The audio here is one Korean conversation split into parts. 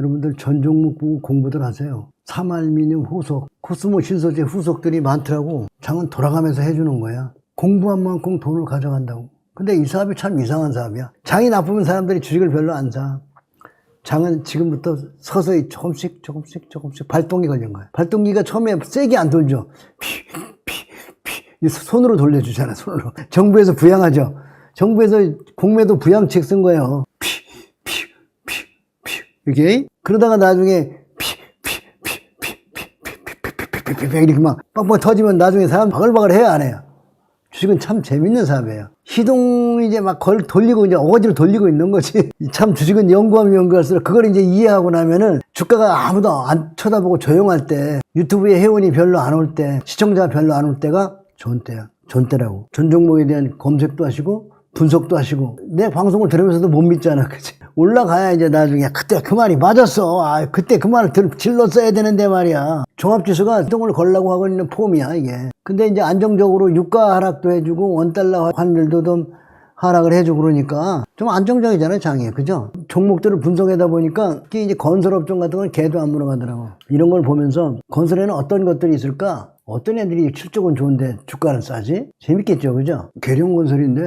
여러분들 전 종목 보고 공부들 하세요. 삼알미늄 후속, 코스모 신소재 후속들이 많더라고. 장은 돌아가면서 해주는 거야. 공부한 만큼 돈을 가져간다고. 근데 이 사업이 참 이상한 사업이야. 장이 나쁘면 사람들이 주식을 별로 안 사. 장은 지금부터 서서히 조금씩 조금씩 조금씩 발동이 걸린 거야. 발동기가 처음에 세게 안 돌죠. 피, 피, 피. 이 손으로 돌려주잖아, 손으로. 정부에서 부양하죠. 정부에서 공매도 부양책 쓴 거예요. 이렇게. 그러다가 나중에 피, 피, 피, 피, 피, 피, 피, 피, 피, 피, 피, 피, 이렇게 막 빵빵 터지면 나중에 사람 바글바글 해야 안 해요. 주식은 참 재밌는 사업이에요. 시동 이제 막 걸 돌리고 이제 어거지로 돌리고 있는 거지. 참 주식은 연구하면 연구할수록 그걸 이제 이해하고 나면은 주가가 아무도 안 쳐다보고 조용할 때 유튜브에 회원이 별로 안 올 때 시청자가 별로 안 올 때가 좋은 때야. 좋은 때라고. 전 종목에 대한 검색도 하시고 분석도 하시고 내 방송을 들으면서도 못 믿잖아. 그치? 올라가야 이제 나중에 그때 그 말이 맞았어. 아, 그때 그 말을 들, 질렀어야 되는데 말이야. 종합지수가 시동을 걸라고 하고 있는 폼이야, 이게. 근데 이제 안정적으로 유가 하락도 해주고 원달러 환율도 좀 하락을 해주고 그러니까 좀 안정적이잖아요, 장이. 그죠? 종목들을 분석하다 보니까 특히 이제 건설업종 같은 건 개도 안 물어가더라고. 이런 걸 보면서 건설에는 어떤 것들이 있을까? 어떤 애들이 실적은 좋은데 주가는 싸지? 재밌겠죠, 그죠? 계룡건설인데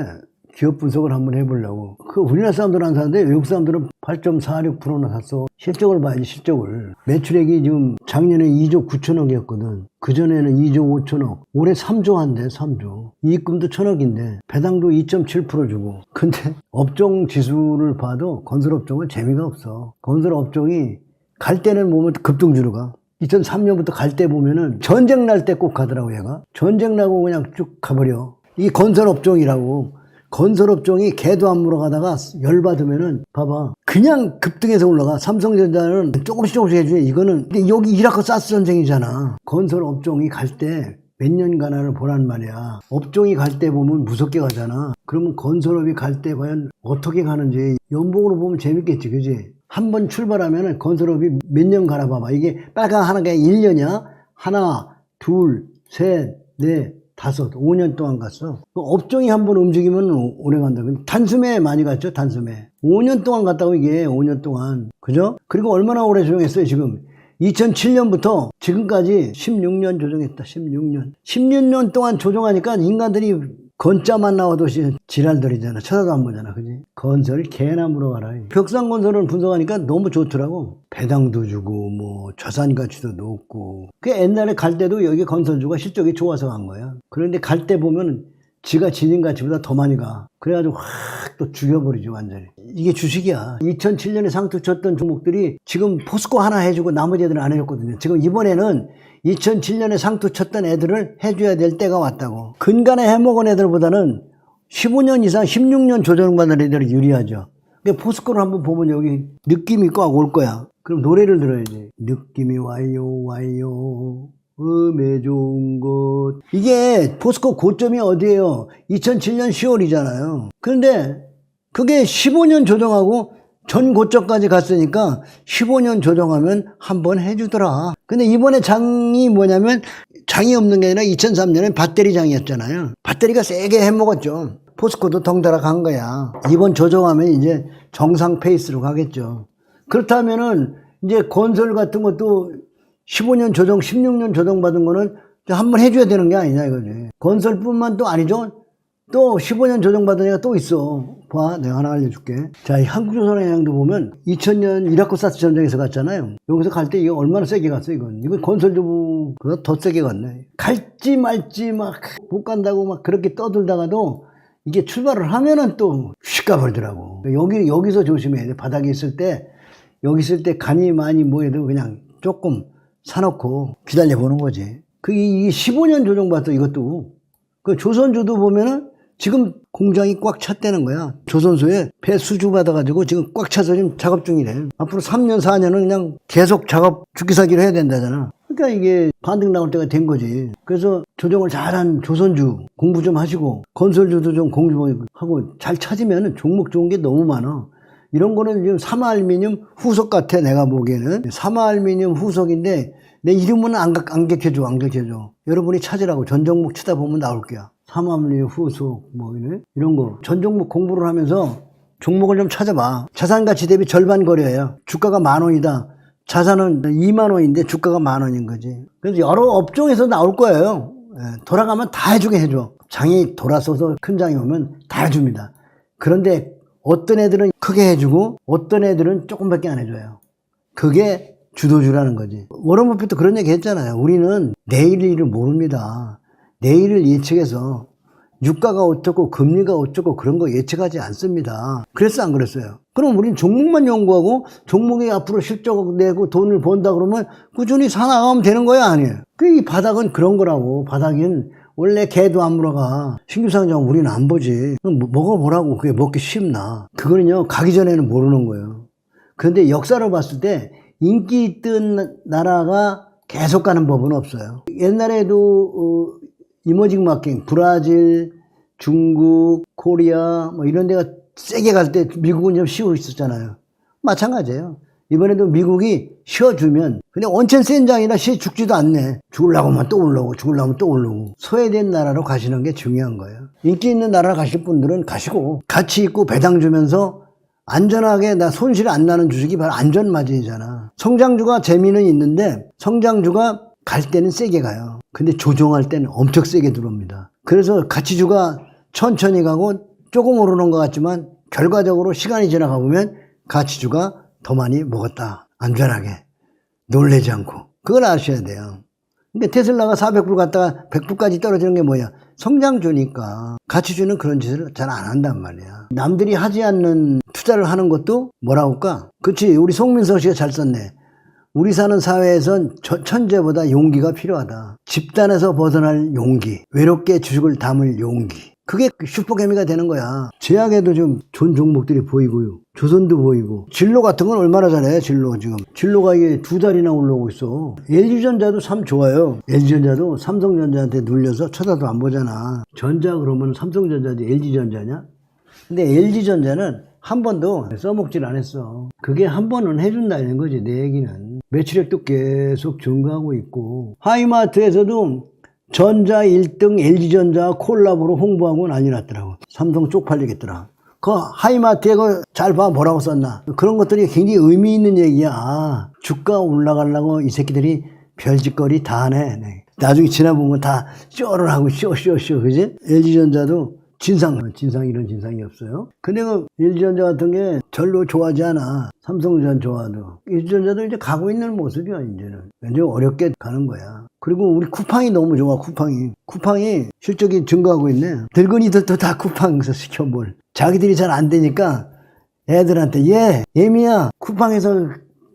기업 분석을 한번 해보려고. 그 우리나라 사람들은 안 사는데 외국 사람들은 8.46%나 샀어. 실적을 봐야지, 실적을. 매출액이 지금 작년에 2조 9천억이었거든. 그전에는 2조 5천억. 올해 3조 한대, 3조. 이익금도 천억인데, 배당도 2.7% 주고. 근데 업종 지수를 봐도 건설업종은 재미가 없어. 건설업종이 갈 때는 보면 급등주로 가. 2003년부터 갈 때 보면은 전쟁 날 때 꼭 가더라고, 얘가. 전쟁 나고 그냥 쭉 가버려. 이 건설업종이라고. 건설업종이 개도 안 물어가다가 열받으면은 봐봐. 그냥 급등해서 올라가. 삼성전자는 조금씩 조금씩 해주니 이거는 근데 여기 이라크 사스 전쟁이잖아. 건설업종이 갈 때 몇 년간을 보란 말이야. 업종이 갈 때 보면 무섭게 가잖아. 그러면 건설업이 갈 때 과연 어떻게 가는지 연봉으로 보면 재밌겠지 그지? 한 번 출발하면은 건설업이 몇 년 가나 봐봐. 이게 빨간 하나가 1년이야? 하나 둘셋넷 다섯, 5년 동안 갔어. 그 업종이 한번 움직이면 오- 오래 간다. 단숨에 많이 갔죠, 단숨에. 5년 동안 갔다고 이게, 5년 동안. 그죠? 그리고 얼마나 오래 조정했어요, 지금. 2007년부터 지금까지 16년 조정했다, 16년. 16년 동안 조정하니까 인간들이 건자만 나와도 시- 지랄들이잖아. 쳐다도 안 보잖아. 그지? 건설 개나 물어봐라. 벽산 건설을 분석하니까 너무 좋더라고. 배당도 주고, 뭐, 자산 가치도 높고. 그 옛날에 갈 때도 여기 건설주가 실적이 좋아서 간 거야. 그런데 갈 때 보면 지가 지닌 가치보다 더 많이 가. 그래가지고 확 또 죽여버리죠, 완전히. 이게 주식이야. 2007년에 상투 쳤던 종목들이 지금 포스코 하나 해주고 나머지 애들은 안 해줬거든요. 지금 이번에는 2007년에 상투 쳤던 애들을 해줘야 될 때가 왔다고. 근간에 해먹은 애들보다는 15년 이상, 16년 조정받은 애들이 유리하죠. 근데 포스코를 한번 보면 여기 느낌이 꽉 올 거야. 그럼 노래를 들어야지. 느낌이 와요, 와요. 음에 좋은 곳. 이게 포스코 고점이 어디예요? 2007년 10월이잖아요. 그런데 그게 15년 조정하고 전 고점까지 갔으니까 15년 조정하면 한 번 해주더라. 근데 이번에 장이 뭐냐면 장이 없는 게 아니라 2003년엔 배터리 장이었잖아요. 배터리가 세게 해먹었죠. 포스코도 덩달아 간 거야. 이번 조정하면 이제 정상 페이스로 가겠죠. 그렇다면은 이제 건설 같은 것도 15년 조정, 16년 조정 받은 거는 한 번 해줘야 되는 게 아니냐 이거지. 건설뿐만 또 아니죠. 또 15년 조정 받은 애가 또 있어. 봐, 내가 하나 알려줄게. 자, 이 한국조선해양도 보면 2000년 이라크 사스 전쟁에서 갔잖아요. 여기서 갈 때 이거 얼마나 세게 갔어, 이건. 이건 건설주부보다 더 세게 갔네. 갈지 말지 막 못 간다고 막 그렇게 떠들다가도 이게 출발을 하면은 또 휙 가버리더라고. 여기, 여기서 조심해야 돼. 바닥에 있을 때, 여기 있을 때 간이 많이 뭐해도 그냥 조금 사놓고 기다려 보는 거지. 그 이 15년 조정받아 이것도. 그 조선주도 보면은 지금 공장이 꽉 찼다는 거야. 조선소에 배 수주 받아가지고 지금 꽉 차서 지금 작업 중이래. 앞으로 3년, 4년은 그냥 계속 작업 주기사기로 해야 된다잖아. 그러니까 이게 반등 나올 때가 된 거지. 그래서 조정을 잘한 조선주 공부 좀 하시고 건설주도 좀 공부 하고 잘 찾으면 종목 좋은 게 너무 많아. 이런 거는 지금 삼화알미늄 후속 같아 내가 보기에는 삼화알미늄 후속인데 내 이름은 안, 가- 안 격해줘 안 격해줘 여러분이 찾으라고 전 종목 치다 보면 나올 거야 삼화알미늄 후속 뭐 이런 이런 거 전 종목 공부를 하면서 종목을 좀 찾아봐. 자산 가치 대비 절반 거래예요. 주가가 만 원이다. 자산은 2만 원인데 주가가 만 원인 거지. 그래서 여러 업종에서 나올 거예요. 예, 돌아가면 다 해주게 해줘. 장이 돌아서서 큰 장이 오면 다 해줍니다. 그런데 어떤 애들은 크게 해주고 어떤 애들은 조금밖에 안 해줘요. 그게 주도주라는 거지. 워런 버핏도 그런 얘기 했잖아요. 우리는 내일 일을 모릅니다. 내일을 예측해서 유가가 어쩌고 금리가 어쩌고 그런 거 예측하지 않습니다. 그랬어 안 그랬어요? 그럼 우리는 종목만 연구하고 종목이 앞으로 실적 내고 돈을 번다 그러면 꾸준히 사나가면 되는 거야 아니에요? 그 이 바닥은 그런 거라고 바닥은 원래 개도 안 물어가 신규상장 우리는 안 보지 그럼 뭐- 먹어보라고 그게 먹기 쉽나 그거는요 가기 전에는 모르는 거예요 그런데 역사로 봤을 때 인기 있던 나라가 계속 가는 법은 없어요. 옛날에도 어, 이머징 마켓, 브라질, 중국, 코리아 뭐 이런 데가 세게 갈 때 미국은 좀 쉬고 있었잖아요. 마찬가지예요. 이번에도 미국이 쉬어주면 근데 원천 센 장이라 쉬 죽지도 않네. 죽으려고만 또 올라오고 죽으려면 또 올라오고 소외된 나라로 가시는 게 중요한 거예요. 인기 있는 나라 가실 분들은 가시고 가치 있고 배당 주면서 안전하게 나 손실 안 나는 주식이 바로 안전마진이잖아. 성장주가 재미는 있는데 성장주가 갈 때는 세게 가요. 근데 조정할 때는 엄청 세게 들어옵니다. 그래서 가치주가 천천히 가고 조금 오르는 것 같지만 결과적으로 시간이 지나가 보면 가치주가 더 많이 먹었다. 안전하게. 놀래지 않고. 그걸 아셔야 돼요. 근데 테슬라가 400불 갔다가 100불까지 떨어지는 게 뭐야? 성장주니까. 가치주는 그런 짓을 잘 안 한단 말이야. 남들이 하지 않는 투자를 하는 것도 뭐라고 할까? 그치. 우리 송민서 씨가 잘 썼네. 우리 사는 사회에선 저- 천재보다 용기가 필요하다. 집단에서 벗어날 용기. 외롭게 주식을 담을 용기. 그게 그 슈퍼개미가 되는 거야. 제약에도 좀 좋은 종목들이 보이고요. 조선도 보이고. 진로 같은 건 얼마나 잘해, 진로 지금. 진로가 이게 두 달이나 올라오고 있어. LG전자도 참 좋아요. LG전자도 삼성전자한테 눌려서 쳐다도 안 보잖아. 전자 그러면 삼성전자지 LG전자냐? 근데 LG전자는 한 번도 써먹질 않았어. 그게 한 번은 해준다는 거지, 내 얘기는. 매출액도 계속 증가하고 있고. 하이마트에서도 전자 1등 LG전자 콜라보로 홍보하고 난리 났더라고. 삼성 쪽팔리겠더라. 그 하이마트에 그잘 봐, 뭐라고 썼나. 그런 것들이 굉장히 의미 있는 얘기야. 아, 주가 올라가려고 이 새끼들이 별짓거리 다 하네. 네. 나중에 지나보면 다 쇼를 하고 쇼쇼쇼, 그지? LG전자도 진상, 진상 이런 진상이 없어요. 근데 그 LG전자 같은 게 별로 좋아하지 않아. 삼성전 좋아도. LG전자도 이제 가고 있는 모습이야, 이제는. 이제 어렵게 가는 거야. 그리고 우리 쿠팡이 너무 좋아, 쿠팡이. 쿠팡이 실적이 증가하고 있네. 늙은이들도 다 쿠팡에서 시켜 뭘. 자기들이 잘 안 되니까 애들한테, 얘, 예미야, 쿠팡에서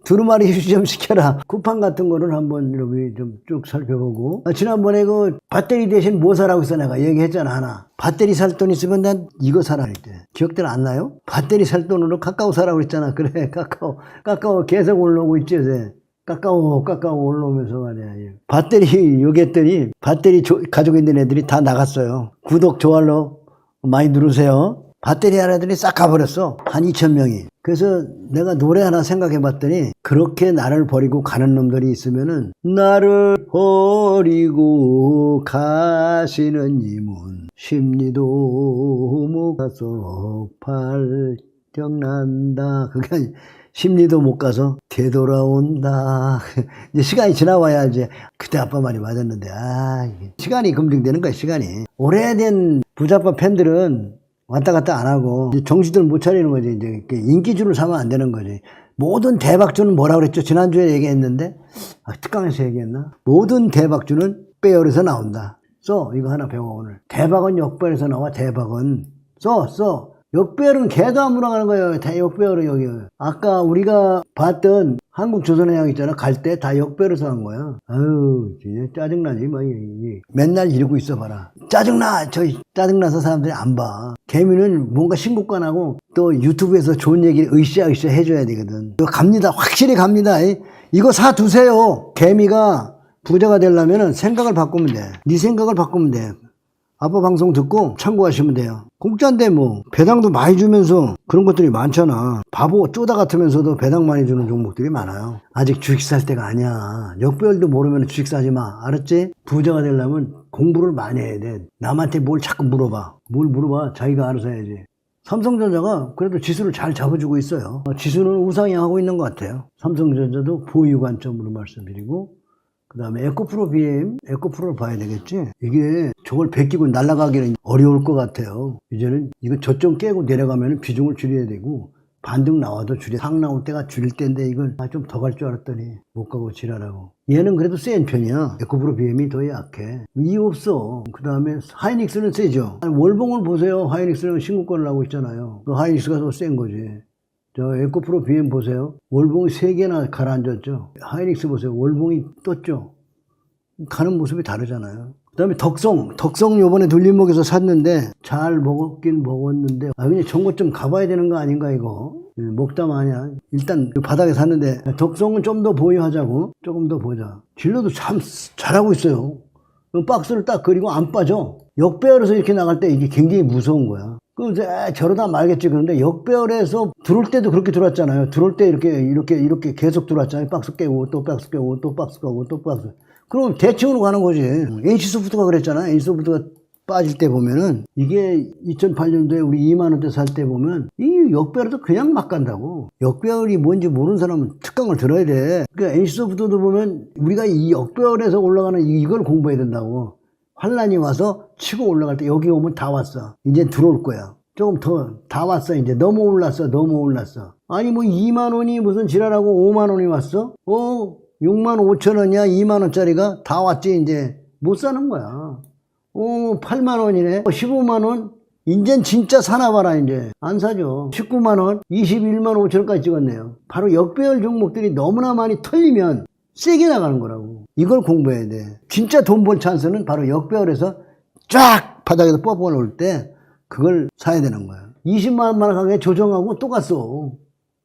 두루마리 휴지 좀 시켜라. 쿠팡 같은 거를 한번 이렇게 좀쭉 살펴보고. 아, 지난번에 그 배터리 대신 뭐 사라고 해서 내가 얘기했잖아, 하나. 배터리 살 돈 있으면 난 이거 사라 할 때. 기억들 안 나요? 배터리 살 돈으로 카카오 사라고 그랬잖아. 그래, 카카오. 카카오 계속 올라오고 있지, 요새. 까까오, 까까오 올라오면서 말이야. 예. 배터리, 요겠더니, 배터리 조- 가지고 있는 애들이 다 나갔어요. 구독, 좋아요 많이 누르세요. 배터리 하나들이 싹 가버렸어. 한 2천 명이. 그래서 내가 노래 하나 생각해 봤더니 그렇게 나를 버리고 가는 놈들이 있으면은 나를 버리고 가시는 이문 심리도 못 가서 발정난다. 그게 아니 심리도 못 가서 되돌아온다. 이제 시간이 지나와야 이제 그때 아빠 말이 맞았는데 아 시간이 검증되는 거야 시간이. 오래된 부자파 팬들은 왔다 갔다 안 하고 정신들 못 차리는 거지 이제 인기주를 사면 안 되는 거지. 모든 대박주는 뭐라 그랬죠? 지난주에 얘기했는데 아, 특강에서 얘기했나? 모든 대박주는 빼열에서 나온다. 써 이거 하나 배워 오늘. 대박은 역배열에서 나와 대박은 써 써. 역배열은 개도 안 물어가는 거예요. 다 역배열은 여기. 아까 우리가 봤던 한국 조선해양 있잖아. 갈 때 다 역배열에서 한 거야. 아유, 진짜 짜증나지, 뭐. 이- 이. 맨날 이러고 있어 봐라. 짜증나! 저 짜증나서 사람들이 안 봐. 개미는 뭔가 신고관하고 또 유튜브에서 좋은 얘기를 으쌰으쌰 해줘야 되거든. 이거 갑니다. 확실히 갑니다. 이. 이거 사두세요. 개미가 부자가 되려면 생각을 바꾸면 돼. 네 생각을 바꾸면 돼. 아빠 방송 듣고 참고하시면 돼요. 공짜인데 뭐 배당도 많이 주면서 그런 것들이 많잖아. 바보 쪼다 같으면서도 배당 많이 주는 종목들이 많아요. 아직 주식 살 때가 아니야. 역배열도 모르면 주식 사지 마. 알았지? 부자가 되려면 공부를 많이 해야 돼. 남한테 뭘 자꾸 물어봐. 뭘 물어봐. 자기가 알아서 해야지. 삼성전자가 그래도 지수를 잘 잡아주고 있어요. 어, 지수는 우상향하고 있는 것 같아요. 삼성전자도 보유 관점으로 말씀드리고 그 다음에 에코프로 BM, 에코프로를 봐야 되겠지. 이게 저걸 베끼고 날아가기는 어려울 것 같아요. 이제는 이거 저점 깨고 내려가면 비중을 줄여야 되고 반등 나와도 줄여. 상 나올 때가 줄일 때인데 이걸 아, 좀 더 갈 줄 알았더니 못 가고 지랄하고. 얘는 그래도 센 편이야. 에코프로 BM이 더 약해. 이유 없어. 그 다음에 하이닉스는 세죠. 아니, 월봉을 보세요. 하이닉스는 신고권을 하고 있잖아요. 그 하이닉스가 더 센 거지. 저 에코프로 BM 보세요. 월봉이 세개나 가라앉았죠. 하이닉스 보세요. 월봉이 떴죠. 가는 모습이 다르잖아요. 그 다음에 덕성. 덕성 요번에 돌림목에서 샀는데 잘 먹었긴 먹었는데 아 그냥 전고 좀 가봐야 되는 거 아닌가 이거. 예, 먹다 마냐. 일단 그 바닥에 샀는데 덕성은 좀 더 보유하자고. 조금 더 보자. 진로도 참 잘하고 있어요. 그 박스를 딱 그리고 안 빠져. 역배열에서 이렇게 나갈 때 이게 굉장히 무서운 거야. 그럼 이제 아, 저러다 말겠지. 그런데 역배열에서 들어올 때도 그렇게 들어왔잖아요. 들어올 때 이렇게, 이렇게, 이렇게 계속 들어왔잖아요. 박스 깨고, 또 박스 깨고, 또 박스 깨고, 또 박스. 그럼 대칭으로 가는 거지. NC소프트가 그랬잖아요. NC소프트가 빠질 때 보면은 이게 2008년도에 우리 2만 원대 살 때 보면 이 역배열도 그냥 막 간다고. 역배열이 뭔지 모르는 사람은 특강을 들어야 돼. 그러니까 NC소프트도 보면 우리가 이 역배열에서 올라가는 이- 이걸 공부해야 된다고. 환란이 와서 치고 올라갈 때 여기 오면 다 왔어. 이제 들어올 거야. 조금 더 다 왔어 이제 너무 올랐어 너무 올랐어 아니 뭐 2만 원이 무슨 지랄하고 5만 원이 왔어 어 6만 5천 원이야? 2만 원짜리가 다 왔지 이제. 못 사는 거야. 어 8만 원이네. 15만 원? 인젠 진짜 사나 봐라 이제. 안 사죠. 19만 원? 21만 5천 원까지 찍었네요. 바로 역배열 종목들이 너무나 많이 털리면 세게 나가는 거라고. 이걸 공부해야 돼. 진짜 돈 벌 찬스는 바로 역배열에서 쫙 바닥에서 뻗어 놓을 때 그걸 사야 되는 거야. 20만 원만 가게 조정하고 또 갔어.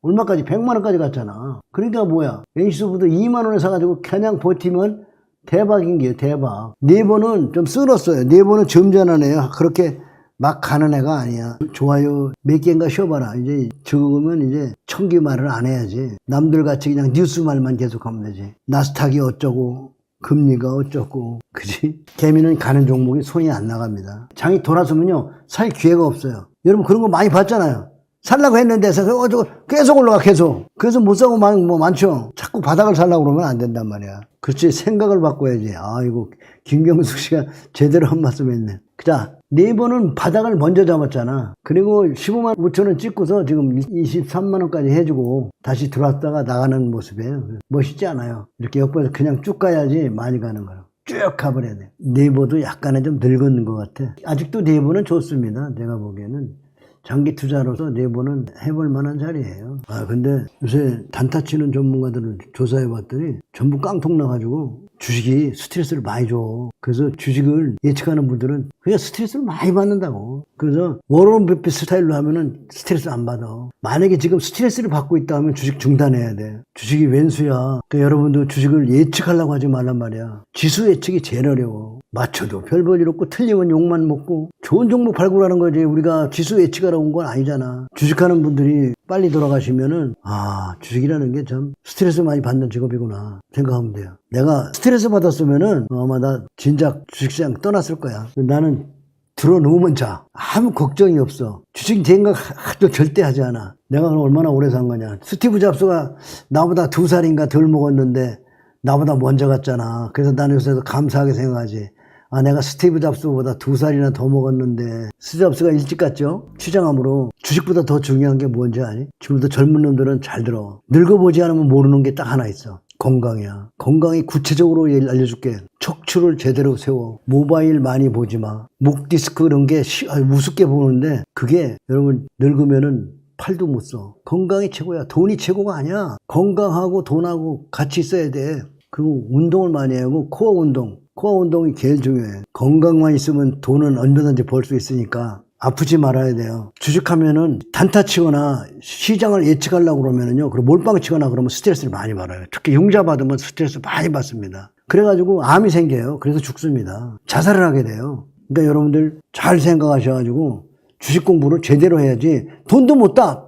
얼마까지? 100만 원까지 갔잖아. 그러니까 뭐야? NC소프트 2만 원에 사가지고 그냥 버티면 대박인 게요, 대박. 네 번은 좀 쓸었어요. 네 점잖은 애야. 그렇게 막 가는 애가 아니야. 좋아요 몇 개인가 쉬어봐라. 이제 적으면 이제 청기 말을 안 해야지. 남들 같이 그냥 뉴스 말만 계속 하면 되지. 나스닥이 어쩌고, 금리가 어쩌고, 그지? 개미는 가는 종목이 손이 안 나갑니다. 장이 돌아서면요, 살 기회가 없어요. 여러분 그런 거 많이 봤잖아요. 살라고 했는데, 서 어쩌고 계속 올라가, 계속. 그래서 못 사고 많, 뭐 많죠. 자꾸 바닥을 살라고 그러면 안 된단 말이야. 그렇지, 생각을 바꿔야지. 아이고, 김경숙 씨가 제대로 한 말씀 했네. 자, 네 번은 바닥을 먼저 잡았잖아. 그리고 15만 5천 원 찍고서 지금 23만 원까지 해주고 다시 들어왔다가 나가는 모습이에요. 멋있지 않아요. 이렇게 옆에서 그냥 쭉 가야지 많이 가는 거예요. 쭉 가버려야 돼. 네이버도 약간은 좀 늙은 것 같아. 아직도 네이버는 좋습니다. 내가 보기에는. 장기 투자로서 네이버는 해볼 만한 자리예요. 아, 근데 요새 단타 치는 전문가들을 조사해 봤더니 전부 깡통 나가지고 주식이 스트레스를 많이 줘. 그래서 주식을 예측하는 분들은 그냥 스트레스를 많이 받는다고. 그래서 워런 버핏 스타일로 하면은 스트레스 안 받아. 만약에 지금 스트레스를 받고 있다 하면 주식 중단해야 돼. 주식이 왼수야. 그러니까 여러분도 주식을 예측하려고 하지 말란 말이야. 지수 예측이 제일 어려워. 맞춰도 별볼일 없고 틀리면 욕만 먹고 좋은 종목 발굴하는 거지 우리가 지수 예측하러 온 건 아니잖아 주식하는 분들이 빨리 돌아가시면은 아 주식이라는 게 참 스트레스 많이 받는 직업이구나 생각하면 돼요. 내가 스트레스 받았으면은 아마 나 진작 주식시장 떠났을 거야. 나는 들어놓으면 자. 아무 걱정이 없어. 주식 생각 도 절대 하지 않아. 내가 얼마나 오래 산 거냐. 스티브 잡스가 나보다 두 살인가 덜 먹었는데 나보다 먼저 갔잖아. 그래서 나는 요새 감사하게 생각하지 아, 내가 스티브 잡스보다 두 살이나 더 먹었는데, 스티브 잡스가 일찍 갔죠? 추장함으로. 주식보다 더 중요한 게 뭔지 아니? 지금부터 젊은 놈들은 잘 들어. 늙어보지 않으면 모르는 게 딱 하나 있어. 건강이야. 건강이 구체적으로 알려줄게. 척추를 제대로 세워. 모바일 많이 보지 마. 목 디스크 그런 게 시- 아, 우습게 보는데, 그게 여러분 늙으면은 팔도 못 써. 건강이 최고야. 돈이 최고가 아니야. 건강하고 돈하고 같이 있어야 돼. 그리고 운동을 많이 하고 코어 운동. 코어 운동이 제일 중요해. 건강만 있으면 돈은 언제든지 벌 수 있으니까 아프지 말아야 돼요. 주식하면은 단타 치거나 시장을 예측하려고 그러면은요. 그리고 몰빵 치거나 그러면 스트레스를 많이 받아요. 특히 융자 받으면 스트레스 많이 받습니다. 그래가지고 암이 생겨요. 그래서 죽습니다. 자살을 하게 돼요. 그러니까 여러분들 잘 생각하셔가지고 주식 공부를 제대로 해야지 돈도 못 따.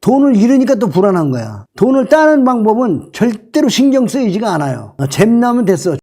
돈을 잃으니까 또 불안한 거야. 돈을 따는 방법은 절대로 신경 쓰이지가 않아요. 잼나면 됐어.